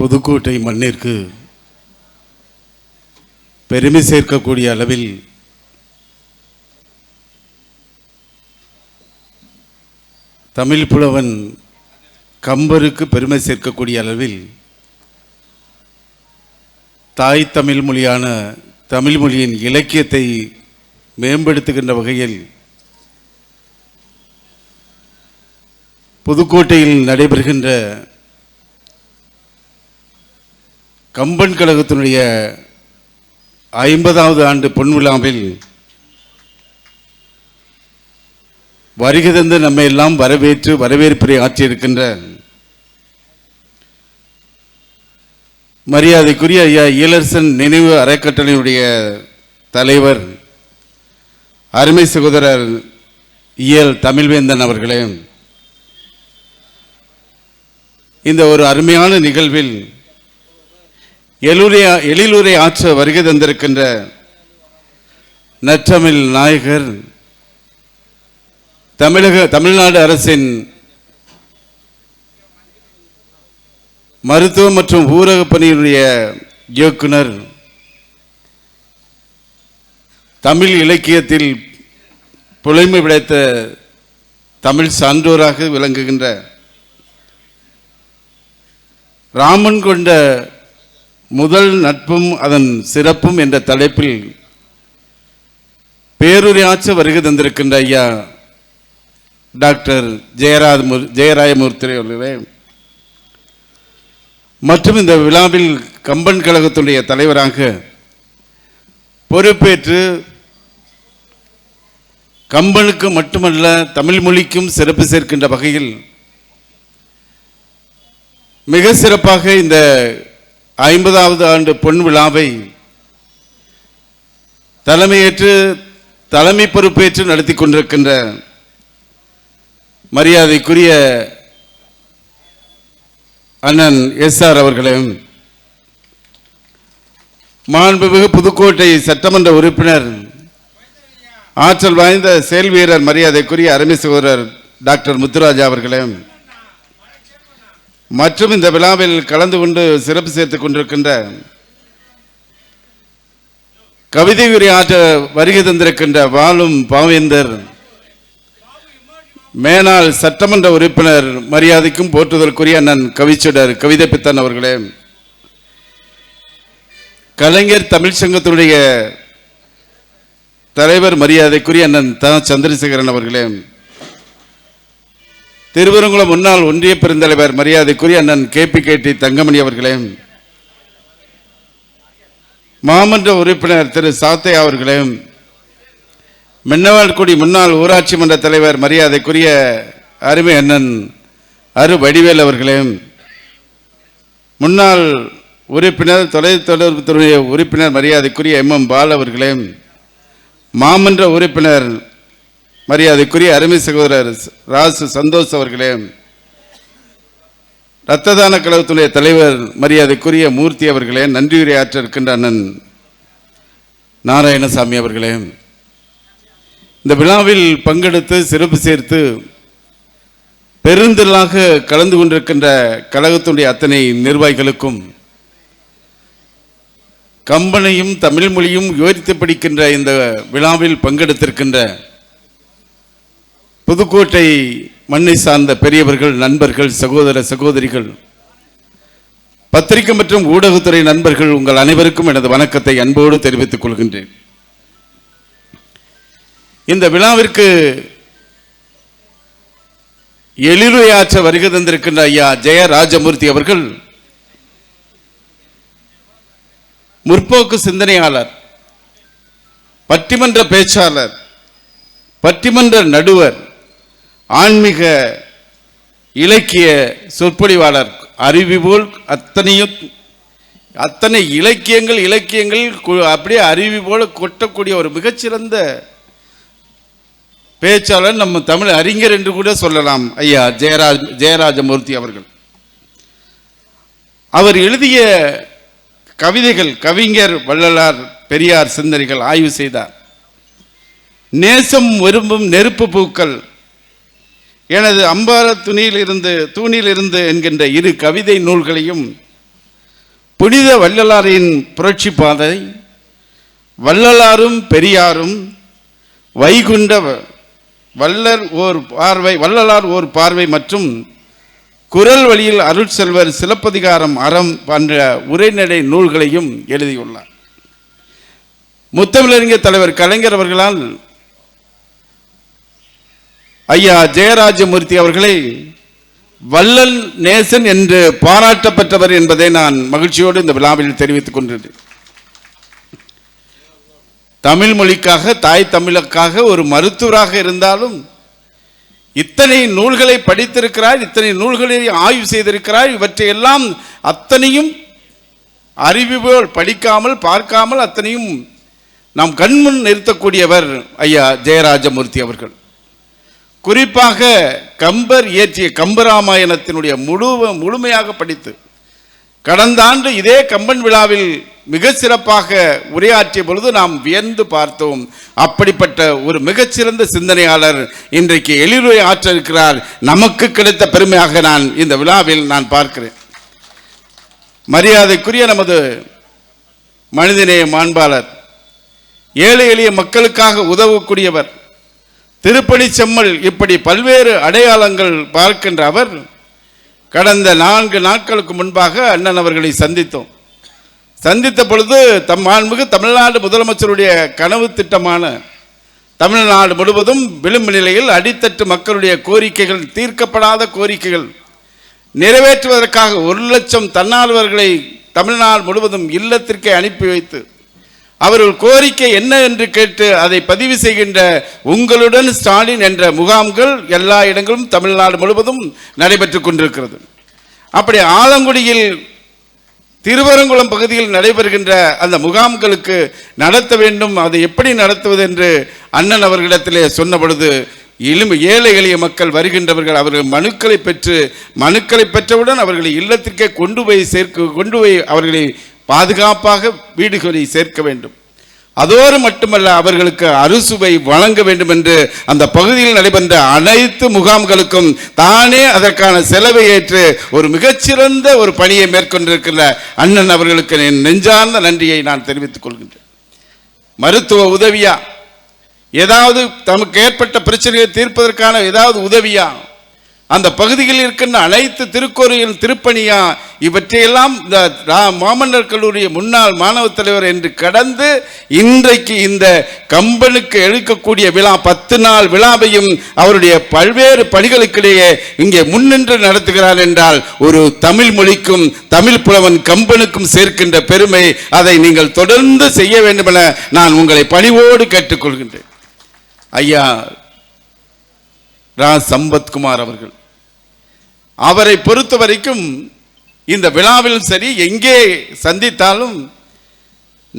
புதுக்கோட்டை மண்ணிற்கு பெருமை சேர்க்கக்கூடிய அளவில் தமிழ் புலவன் கம்பருக்கு பெருமை சேர்க்கக்கூடிய அளவில் தாய் தமிழ் மொழியான தமிழ் மொழியின் இலக்கியத்தை மேம்படுத்துகின்ற வகையில் புதுக்கோட்டையில் நடைபெறுகின்ற கம்பன் கழகத்தினுடைய ஐம்பதாவது ஆண்டு பொன்விழாவில் வருகை தந்து நம்மை எல்லாம் வரவேற்று வரவேற்புரை ஆற்றியிருக்கின்ற மரியாதைக்குரிய ஐயா ஈலர்சன் நினைவு அறக்கட்டளையுடைய தலைவர் அருமை சகோதரர் இயல் தமிழ்வேந்தன் அவர்களே இந்த ஒரு அருமையான நிகழ்வில் எலுரை எழிலுரை ஆற்ற வருகை தந்திருக்கின்ற நற்றமிழ் நாயகர் தமிழக தமிழ்நாடு அரசின் மருத்துவ மற்றும் ஊரக பணியினுடைய இயக்குனர் தமிழ் இலக்கியத்தில் புலைமை படைத்த தமிழ் சான்றோராக விளங்குகின்ற ராமன் கொண்ட முதல் நட்பும் அதன் சிறப்பும் என்ற தலைப்பில் பேருரையாற்ற வருகை தந்திருக்கின்ற ஐயா டாக்டர் ஜெயராஜ் ஜெயராயமூர்த்தி அவர்களே மற்றும் இந்த விழாவில் கம்பன் கழகத்துடைய தலைவராக பொறுப்பேற்று கம்பனுக்கு மட்டுமல்ல தமிழ் மொழிக்கும் சிறப்பு சேர்க்கின்ற வகையில் மிக சிறப்பாக இந்த ஐம்பதாவது ஆண்டு பொன் விழாவை தலைமையேற்று தலைமை பொறுப்பேற்று நடத்தி கொண்டிருக்கின்ற மரியாதைக்குரிய அண்ணன் எஸ் ஆர் அவர்களையும் மாண்புமிகு புதுக்கோட்டை சட்டமன்ற உறுப்பினர் ஆற்றல் வாய்ந்த செயல் வீரர் மரியாதைக்குரிய அருமை சகோதரர் டாக்டர் முத்துராஜா அவர்களையும் மற்றும் இந்த விழாவில் கலந்து கொண்டு சிறப்பு சேர்த்துக் கொண்டிருக்கின்ற கவிதை உரையாற்ற ஆற்ற வருகை தந்திருக்கின்ற வாழும் பாவேந்தர் மேனாள் சட்டமன்ற உறுப்பினர் மரியாதைக்கும் போற்றுதற்குரிய அண்ணன் கவிச்சுடர் கவிதை பித்தன் அவர்களே. கலைஞர் தமிழ் தலைவர் மரியாதைக்குரிய அண்ணன் த. சந்திரசேகரன் அவர்களே. திருவரங்குளம் முன்னாள் ஒன்றிய பெருந்தலைவர் மரியாதைக்குரிய அண்ணன் K P K D Thangamani அவர்களே மாமன்ற உறுப்பினர் திரு சாத்தை அவர்களே மின்னவாழ்குடி முன்னாள் ஊராட்சி மன்ற தலைவர் மரியாதைக்குரிய அருமை அண்ணன் அரு வடிவேல் அவர்களே முன்னாள் உறுப்பினர் தொலைத்தொடர்புத்துறை உறுப்பினர் மரியாதைக்குரிய எம் எம் பால் அவர்களே மாமன்ற உறுப்பினர் மரியாதைக்குரிய அருமை சகோதரர் ராசு சந்தோஷ் அவர்களே இரத்த தான கழகத்துடைய தலைவர் மரியாதைக்குரிய மூர்த்தி அவர்களே நன்றியுரை ஆற்ற இருக்கின்ற அண்ணன் நாராயணசாமி அவர்களே. இந்த விழாவில் பங்கெடுத்து சிறப்பு சேர்த்து பெருந்திரளாக கலந்து கொண்டிருக்கின்ற கழகத்துடைய அத்தனை நிர்வாகிகளுக்கும் கம்பனையும் தமிழ் மொழியும் விவரித்து படிக்கின்ற இந்த விழாவில் பங்கெடுத்திருக்கின்ற புதுக்கோட்டை மண்ணை சார்ந்த பெரியவர்கள் நண்பர்கள் சகோதர சகோதரிகள் பத்திரிகை மற்றும் ஊடகத்துறை நண்பர்கள் உங்கள் அனைவருக்கும் எனது வணக்கத்தை அன்போடு தெரிவித்துக் கொள்கின்றேன். இந்த விழாவிற்கு எழிலுரையாற்ற வருகை தந்திருக்கின்ற ஐயா ஜெய ராஜமூர்த்தி அவர்கள் முற்போக்கு சிந்தனையாளர் பட்டிமன்ற பேச்சாளர் பட்டிமன்ற நடுவர் ஆன்மீக இலக்கிய சொற்பொழிவாளர் அறிவு போல் அத்தனையும் அத்தனை இலக்கியங்கள் இலக்கியங்கள் கு- அப்படியே அருவி போல கொட்டக்கூடிய ஒரு மிகச்சிறந்த பேச்சாளர் நம்ம தமிழ் அறிஞர் என்று கூட சொல்லலாம். ஐயா ஜெயராஜ் ஜெயராஜமூர்த்தி அவர்கள். அவர் எழுதிய கவிதைகள் கவிஞர் வள்ளலார் பெரியார் சிந்தனைகள் ஆய்வு செய்தார். நேசம் விரும்பும் நெருப்பு பூக்கள் எனது அம்பார துணியில் இருந்து என்கின்ற இரு கவிதை நூல்களையும் புனித வள்ளலாரின் புரட்சி பாதை வள்ளலாரும் பெரியாரும் வைகுண்ட வள்ளர் ஓர் பார்வை வள்ளலார் ஓர் பார்வை மற்றும் குரல் வழியில் அருட்செல்வர் சிலப்பதிகாரம் அறம் போன்ற உரைநடை நூல்களையும் எழுதியுள்ளார். முத்தமிழறிஞர் தலைவர் கலைஞர் அவர்களால் ஐயா ஜெயராஜமூர்த்தி அவர்களை வள்ளல் நேசன் என்று பாராட்டப்பட்டவர் என்பதை நான் மகிழ்ச்சியோடு இந்த விழாவில் தெரிவித்துக் கொண்டிருக்கிறேன் தமிழ் மொழிக்காக தாய் தமிழுக்காக ஒரு மருத்துவராக இருந்தாலும் இத்தனை நூல்களை படித்திருக்கிறார் இத்தனை நூல்களை ஆய்வு செய்திருக்கிறார் இவற்றையெல்லாம் அத்தனையும் அறிவுபோல் படிக்காமல் பார்க்காமல் அத்தனையும் நாம் கண்முன் நிறுத்தக்கூடியவர் ஐயா ஜெயராஜமூர்த்தி அவர்கள். குறிப்பாக கம்பர் இயற்றிய கம்பராமாயணத்தினுடைய முழு முழுமையாக படித்து கடந்த ஆண்டு இதே கம்பன் விழாவில் மிக சிறப்பாக உரையாற்றிய பொழுது நாம் வியந்து பார்த்தோம். அப்படிப்பட்ட ஒரு மிகச்சிறந்த சிந்தனையாளர் இன்றைக்கு எழிலுரை ஆற்ற இருக்கிறார் நமக்கு கிடைத்த பெருமையாக நான் இந்த விழாவில் நான் பார்க்கிறேன். மரியாதைக்குரிய நமது மனிதநேய மாண்பாளர் ஏழை எளிய மக்களுக்காக உதவக்கூடியவர் திருப்பணி செம்மல் இப்படி பல்வேறு அடையாளங்கள் பார்க்கின்ற அவர் கடந்த நான்கு நாட்களுக்கு முன்பாக அண்ணன் அவர்களை சந்தித்தோம். சந்தித்த பொழுது தம் மாண்புமிகு தமிழ்நாடு முதலமைச்சருடைய கனவு திட்டமான தமிழ்நாடு முழுவதும் விளிம்பு நிலையில் அடித்தட்டு மக்களுடைய கோரிக்கைகள் தீர்க்கப்படாத கோரிக்கைகள் நிறைவேற்றுவதற்காக ஒரு லட்சம் தன்னார்வர்களை தமிழ்நாடு முழுவதும் இல்லத்திற்கே அனுப்பி வைத்து அவர்கள் கோரிக்கை என்ன என்று கேட்டு அதை பதிவு செய்கின்ற உங்களுடன் ஸ்டாலின் என்ற முகாம்கள் எல்லா இடங்களும் தமிழ்நாடு முழுவதும் நடைபெற்றுக் கொண்டிருக்கிறது. அப்படி ஆலங்குடியில் திருவரங்குளம் பகுதியில் நடைபெறுகின்ற அந்த முகாம்களுக்கு நடத்த வேண்டும் அதை எப்படி நடத்துவது என்று அண்ணன் அவர்களிடத்திலே சொன்ன பொழுது எளிமை ஏழை எளிய மக்கள் வருகின்றவர்கள் அவர்கள் மனுக்களை பெற்று மனுக்களை பெற்றவுடன் அவர்களை இல்லத்திற்கே கொண்டு போய் சேர்க்க கொண்டு போய் அவர்களை பாதுகாப்பாக வீடுகளில் சேர்க்க வேண்டும். அதோடு மட்டுமல்ல அவர்களுக்கு அறுசுவை வழங்க வேண்டும் என்று அந்த பகுதியில் நடைபெற்ற அனைத்து முகாம்களுக்கும் தானே அதற்கான செலவை ஏற்று ஒரு மிகச்சிறந்த ஒரு பணியை மேற்கொண்டிருக்கிற அண்ணன் அவர்களுக்கு என் நெஞ்சார்ந்த நன்றியை நான் தெரிவித்துக் கொள்கின்றேன். மருத்துவ உதவியா? ஏதாவது தமக்கு ஏற்பட்ட பிரச்சனையை தீர்ப்பதற்கான ஏதாவது உதவியா? அந்த பகுதியில் இருக்கின்ற அனைத்து திருக்கோயில் திருப்பணியா இவற்றையெல்லாம் இந்த மாமன்னர் கல்லூரிய முன்னாள் மாணவ தலைவர் என்று கடந்து இன்றைக்கு இந்த கம்பனுக்கு எடுக்கக்கூடிய விழா பத்து நாள் விழாவையும் அவருடைய பல்வேறு பணிகளுக்கிடையே இங்கே முன்னின்று நடத்துகிறார் என்றால் ஒரு தமிழ் மொழிக்கும் தமிழ் புலவன் கம்பனுக்கும் சேர்க்கின்ற பெருமை அதை நீங்கள் தொடர்ந்து செய்ய வேண்டும் என நான் உங்களை பணிவோடு கேட்டுக்கொள்கின்றேன். ஐயா ரா. சம்பத்குமார் அவர்கள் அவரை பொறுத்த வரைக்கும் இந்த விழாவில் சரி எங்கே சந்தித்தாலும்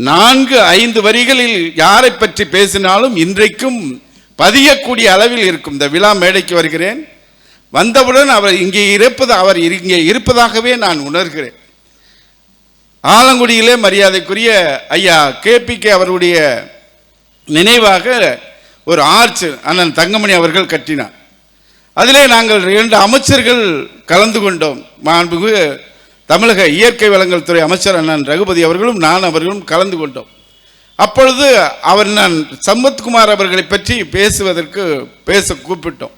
நான்கு ஐந்து வரிகளில் யாரை பற்றி பேசினாலும் இன்றைக்கும் பதியக்கூடிய அளவில் இருக்கும். இந்த விழா மேடைக்கு வருகிறேன். வந்தவுடன் அவர் இங்கே இருப்பது அவர் இங்கே இருப்பதாகவே நான் உணர்கிறேன். ஆலங்குடியிலே மரியாதைக்குரிய ஐயா கேபிகே அவருடைய நினைவாக ஒரு ஆர்ச் அண்ணன் தங்கமணி அவர்கள் கட்டினார். அதிலே நாங்கள் இரண்டு அமைச்சர்கள் கலந்து கொண்டோம். மாண்புமிகு தமிழக இயற்கை வளங்கள் துறை அமைச்சர் அண்ணன் ரகுபதி அவர்களும் நான் அவர்களும் கலந்து கொண்டோம். அப்பொழுது அவர் நான் சம்பத்குமார் அவர்களை பற்றி பேசுவதற்கு பேச கூப்பிட்டோம்.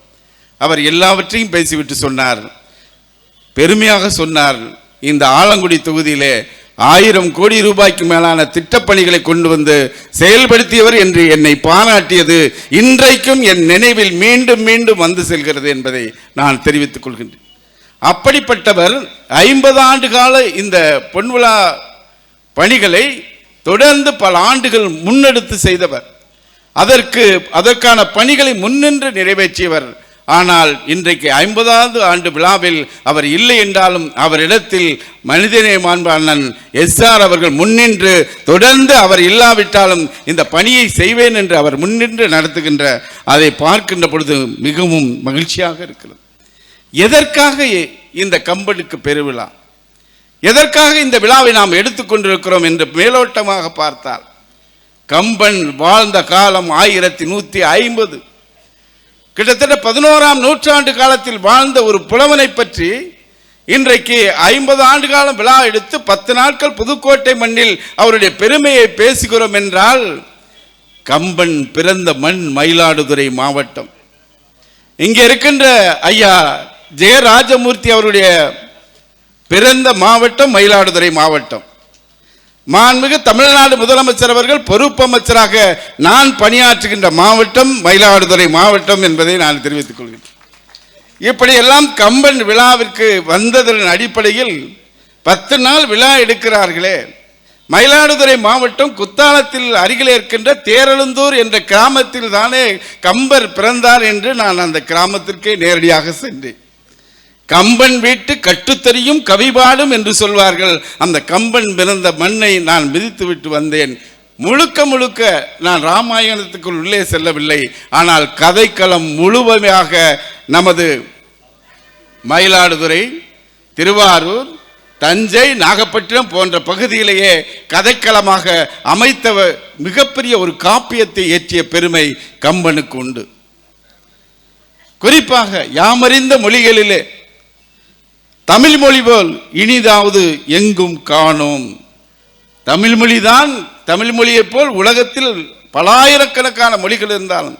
அவர் எல்லாவற்றையும் பேசிவிட்டு சொன்னார். பெருமையாக சொன்னார். இந்த ஆலங்குடி தொகுதியிலே ஆயிரம் கோடி ரூபாய்க்கு மேலான திட்டப்பணிகளை கொண்டு வந்து செயல்படுத்தியவர் என்று என்னை பாராட்டியது இன்றைக்கும் என் நினைவில் மீண்டும் மீண்டும் வந்து செல்கிறது என்பதை நான் தெரிவித்துக் கொள்கின்றேன். அப்படிப்பட்டவர் ஐம்பது ஆண்டு கால இந்த பொன்விழா பணிகளை தொடர்ந்து பல ஆண்டுகள் முன்னெடுத்து செய்தவர். அதற்கு அதற்கான பணிகளை முன்னின்று நிறைவேற்றியவர் ஆனால் இன்றைக்கு ஐம்பதாவது ஆண்டு விழாவில் அவர் இல்லை என்றாலும் அவரிடத்தில் மனிதநேய மாண்பு அண்ணன் எஸ்ஆர் அவர்கள் முன்னின்று தொடர்ந்து அவர் இல்லாவிட்டாலும் இந்த பணியை செய்வேன் என்று அவர் முன்னின்று நடத்துகின்ற அதை பார்க்கின்ற பொழுது மிகவும் மகிழ்ச்சியாக இருக்கிறது. எதற்காக இந்த கம்பனுக்கு பெருவிழா? எதற்காக இந்த விழாவை நாம் எடுத்துக்கொண்டிருக்கிறோம் என்று மேலோட்டமாக பார்த்தால் கம்பன் வாழ்ந்த காலம் ஆயிரத்தி நூற்றி ஐம்பது. கிட்டத்தட்ட பதினோராம் நூற்றாண்டு காலத்தில் வாழ்ந்த ஒரு புலவனை பற்றி இன்றைக்கு ஐம்பது ஆண்டு காலம் விழா எடுத்து பத்து நாட்கள் புதுக்கோட்டை மண்ணில் அவருடைய பெருமையை பேசுகிறோம் என்றால் கம்பன் பிறந்த மண் மயிலாடுதுறை மாவட்டம். இங்கே இருக்கின்ற ஐயா ஜெயராஜமூர்த்தி அவருடைய பிறந்த மாவட்டம் மயிலாடுதுறை மாவட்டம். மாண்புமிகு தமிழ்நாடு முதலமைச்சர் அவர்கள் பொறுப்பமைச்சராக நான் பணியாற்றுகின்ற மாவட்டம் மயிலாடுதுறை மாவட்டம் என்பதை நான் தெரிவித்துக் கொள்கிறேன். இப்படியெல்லாம் கம்பன் விழாவிற்கு வந்ததன் அடிப்படையில் பத்து நாள் விழா எடுக்கிறார்களே. மயிலாடுதுறை மாவட்டம் குத்தாலத்தில் அருகில் இருக்கின்ற தேரழுந்தூர் என்ற கிராமத்தில் தானே கம்பர் பிறந்தார் என்று நான் அந்த கிராமத்திற்கே நேரடியாக சென்றேன். கம்பன் வீட்டு கட்டுத்தறியும் கவிபாடும் என்று சொல்வார்கள். அந்த கம்பன் பிறந்த மண்ணை நான் மிதித்து விட்டு வந்தேன். முழுக்க முழுக்க நான் ராமாயணத்துக்குள் உள்ளே செல்லவில்லை. ஆனால் கதைக்களம் முழுமையாக நமது மயிலாடுதுறை திருவாரூர் தஞ்சை நாகப்பட்டினம் போன்ற பகுதியிலேயே கதைக்களமாக அமைத்த மிகப்பெரிய ஒரு காப்பியத்தை இயற்றிய பெருமை கம்பனுக்கு உண்டு. குறிப்பாக யாமறிந்த மொழிகளிலே தமிழ் மொழி போல் இனிதாவது எங்கும் காணோம். தமிழ் மொழிதான் தமிழ் மொழியைப் போல் உலகத்தில் பலாயிரக்கணக்கான மொழிகள் இருந்தாலும்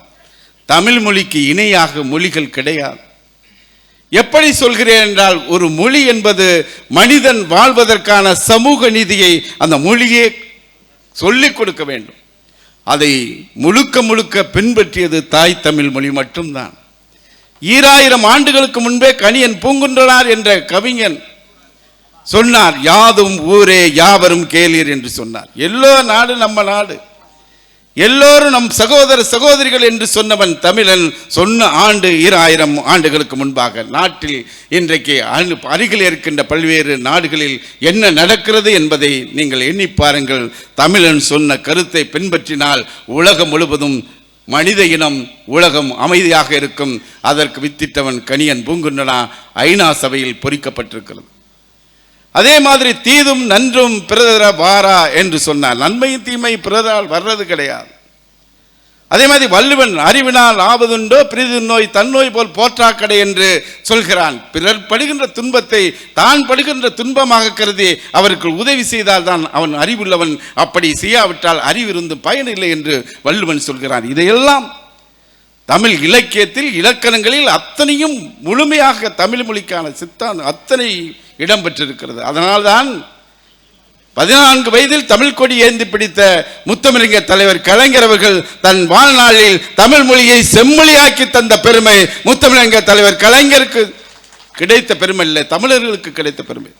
தமிழ் மொழிக்கு இணையாக மொழிகள் கிடையாது. எப்படி சொல்கிறேன் என்றால் ஒரு மொழி என்பது மனிதன் வாழ்வதற்கான சமூக நீதியை அந்த மொழியே சொல்லிக் கொடுக்க வேண்டும். அதை முழுக்க முழுக்க பின்பற்றியது தாய் தமிழ் மொழி மட்டும்தான். ஈராயிரம் ஆண்டுகளுக்கு முன்பே கணியன் பூங்குன்றனார் என்ற கவிஞன் சொன்னார் யாதும் ஊரே யாவரும் கேளீர் என்று சொன்னார். எல்லோ நாடு நம்ம நாடு. எல்லோரும் நம் சகோதர சகோதரிகள் என்று சொன்னவன் தமிழன் சொன்ன ஆண்டு ஈராயிரம் ஆண்டுகளுக்கு முன்பாக. நாட்டில் இன்றைக்கு அணு அருகில் இருக்கின்ற பல்வேறு நாடுகளில் என்ன நடக்கிறது என்பதை நீங்கள் எண்ணி பாருங்கள். தமிழன் சொன்ன கருத்தை பின்பற்றினால் உலகம் முழுவதும் மனித இனம் உலகம் அமைதியாக இருக்கும். அதற்கு வித்திட்டவன் கணியன் பூங்குன்றனா? ஐநா சபையில் பொறிக்கப்பட்டிருக்கிறது. அதே மாதிரி தீதும் நன்றும் பிறதர வாரா என்று சொன்னார் நன்மையும் தீமை பிறதால் வர்றது கிடையாது. அதே மாதிரி வள்ளுவன் அறிவினால் ஆவதுண்டோ பிரிது நோய் தன்னோய் போல் போற்றாக்கடை என்று சொல்கிறான். பிறர் படுகின்ற துன்பத்தை தான் படுகின்ற துன்பமாக கருதி அவருக்கு உதவி செய்தால் தான் அவன் அறிவுள்ளவன். அப்படி செய்யாவிட்டால் அறிவிருந்து பயனில்லை என்று வள்ளுவன் சொல்கிறான். இதையெல்லாம் தமிழ் இலக்கியத்தில் இலக்கணங்களில் அத்தனையும் முழுமையாக தமிழ் மொழிக்கான சித்தாந்தம் அத்தனை இடம்பெற்றிருக்கிறது. அதனால்தான் பதினான்கு வயதில் தமிழ் கொடி ஏந்தி பிடித்த முத்தமிழங்க தலைவர் கலைஞர் அவர்கள் தன் வாழ்நாளில் தமிழ் மொழியை செம்மொழியாக்கி தந்த பெருமை முத்தமிழங்க தலைவர் கலைஞருக்கு கிடைத்த பெருமை இல்லை தமிழர்களுக்கு கிடைத்த பெருமை.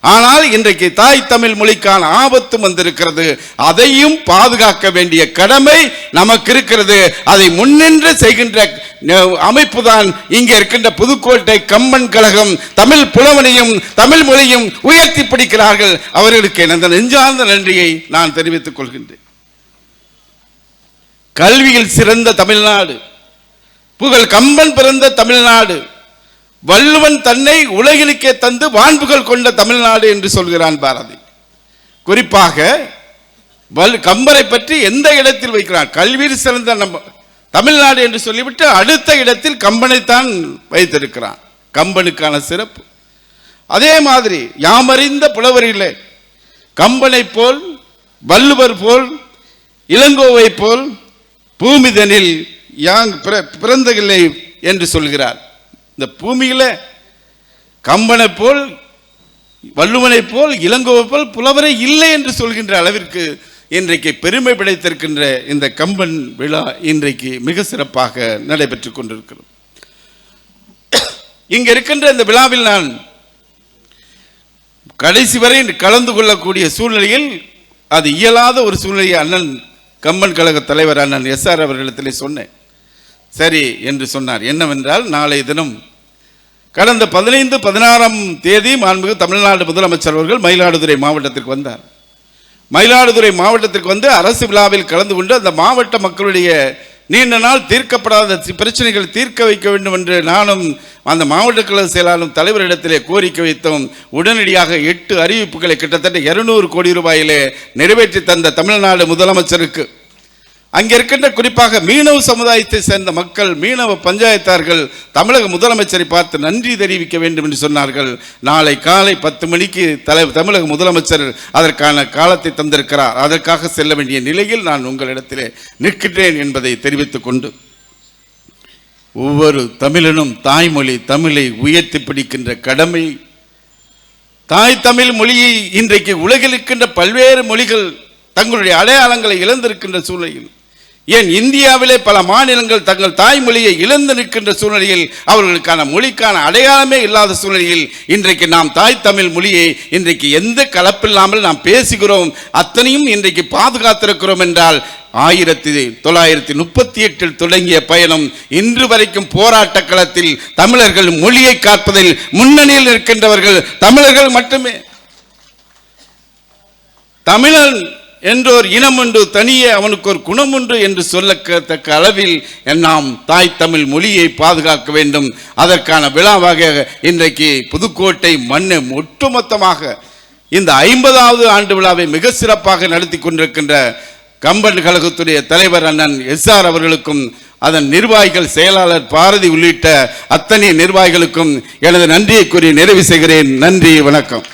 ஆனால் இன்றைக்கு தாய் தமிழ் மொழிக்கான ஆபத்து வந்திருக்கிறது. அதையும் பாதுகாக்க வேண்டிய கடமை நமக்கு இருக்கிறது. அதை முன்னின்று செய்கின்ற அமைப்பு தான் இங்கே இருக்கின்ற புதுக்கோட்டை கம்பன் கழகம். தமிழ் புலவனையும் தமிழ் மொழியும் உயர்த்தி பிடிக்கிறார்கள். அவர்களுக்கு எனது நெஞ்சார்ந்த நன்றியை நான் தெரிவித்துக் கொள்கின்றேன். கல்வியில் சிறந்த தமிழ்நாடு புகழ் கம்பன் பிறந்த தமிழ்நாடு வள்ளுவன் தன்னை உலகிலுக்கே தந்து வான்புகள் கொண்ட தமிழ்நாடு என்று சொல்கிறான் பாரதி. குறிப்பாக வல் கம்பரை பற்றி எந்த இடத்தில் வைக்கிறான்? கல்வியில் சிறந்த நம்ம தமிழ்நாடு என்று சொல்லிவிட்டு அடுத்த இடத்தில் கம்பனைத்தான் வைத்திருக்கிறான். கம்பனுக்கான சிறப்பு. அதே மாதிரி யாமறிந்த புலவரிலே கம்பனை போல் வள்ளுவர் போல் இளங்கோவை போல் பூமிதனில் யாங் பிற- பிறந்ததில்லை என்று சொல்கிறார். இந்த பூமியில் கம்பனை போல் வள்ளுவனை போல் இளங்கோவை போல் புலவரே இல்லை என்று சொல்கின்ற அளவிற்கு இன்றைக்கு பெருமை படைத்திருக்கின்ற இந்த கம்பன் விழா இன்றைக்கு மிக சிறப்பாக நடைபெற்று கொண்டிருக்கிறது. இங்கே இருக்கின்ற இந்த விழாவில் நான் கடைசி வரை கலந்து கொள்ளக்கூடிய சூழ்நிலையில் அது இயலாத ஒரு சூழ்நிலையை அண்ணன் கம்பன் கழக தலைவர் அண்ணன் எஸ் ஆர் அவர்களிடத்திலே சொன்னேன். சரி என்று சொன்னார். என்னவென்றால் நாளை தினம் கடந்த பதினைந்து பதினாறாம் தேதி மாண்புமிகு தமிழ்நாடு முதலமைச்சர் அவர்கள் மயிலாடுதுறை மாவட்டத்திற்கு வந்தார். மயிலாடுதுறை மாவட்டத்திற்கு வந்து அரசு விழாவில் கலந்து கொண்டு அந்த மாவட்ட மக்களுடைய நீண்ட நாள் தீர்க்கப்படாத பிரச்சனைகள் தீர்க்க வைக்க வேண்டும் என்று நானும் அந்த மாவட்ட கழக செயலாளரும் தலைவரிடத்திலே கோரிக்கை வைத்தோம். உடனடியாக எட்டு அறிவிப்புகளை கிட்டத்தட்ட இருநூறு கோடி ரூபாயிலே நிறைவேற்றி தந்த தமிழ்நாடு முதலமைச்சருக்கு. அங்கே இருக்கின்ற குறிப்பாக மீனவ சமுதாயத்தை சேர்ந்த மக்கள் மீனவ பஞ்சாயத்தார்கள் தமிழக முதலமைச்சரை பார்த்து நன்றி தெரிவிக்க வேண்டும் என்று சொன்னார்கள். நாளை காலை பத்து மணிக்கு தலை தமிழக முதலமைச்சர் அதற்கான காலத்தை தந்திருக்கிறார். அதற்காக செல்ல வேண்டிய நிலையில் நான் உங்களிடத்திலே நிற்கின்றேன் என்பதை தெரிவித்துக் கொண்டு ஒவ்வொரு தமிழனும் தாய்மொழி தமிழை உயர்த்தி பிடிக்கின்ற கடமை தாய் தமிழ் மொழியை இன்றைக்கு உலகில் இருக்கின்ற பல்வேறு மொழிகள் தங்களுடைய அடையாளங்களை இழந்திருக்கின்ற சூழ்நிலையில் ஏன் இந்தியாவிலே பல மாநிலங்கள் தங்கள் தாய்மொழியை இழந்து நிற்கின்ற சூழ்நிலையில் அவர்களுக்கான மொழிக்கான அடையாளமே இல்லாத சூழ்நிலையில் இன்றைக்கு நாம் தாய் தமிழ் மொழியை இன்றைக்கு எந்த கலப்பில்லாமல் நாம் பேசுகிறோம் அத்தனையும் இன்றைக்கு பாதுகாத்திருக்கிறோம் என்றால் ஆயிரத்தி தொள்ளாயிரத்தி முப்பத்தி எட்டில் தொடங்கிய பயணம் இன்று வரைக்கும் போராட்ட களத்தில் தமிழர்கள் மொழியை காப்பதில் முன்னணியில் இருக்கின்றவர்கள் தமிழர்கள் மட்டுமே. தமிழன் என்றோர் இனம் உண்டு தனியே அவனுக்கு ஒரு குணம் உண்டு என்று சொல்லத்தக்க அளவில் நாம் தாய் தமிழ் மொழியை பாதுகாக்க வேண்டும். அதற்கான விழாவாக இன்றைக்கு புதுக்கோட்டை மண்ணை ஒட்டுமொத்தமாக இந்த ஐம்பதாவது ஆண்டு விழாவை மிக சிறப்பாக நடத்தி கொண்டிருக்கின்ற கம்பன் கழகத்துடைய தலைவர் அண்ணன் எஸ் ஆர் அவர்களுக்கும் அதன் நிர்வாகிகள் செயலாளர் பாரதி உள்ளிட்ட அத்தனை நிர்வாகிகளுக்கும் எனது நன்றியை கூறி நிறைவு செய்கிறேன். நன்றி வணக்கம்.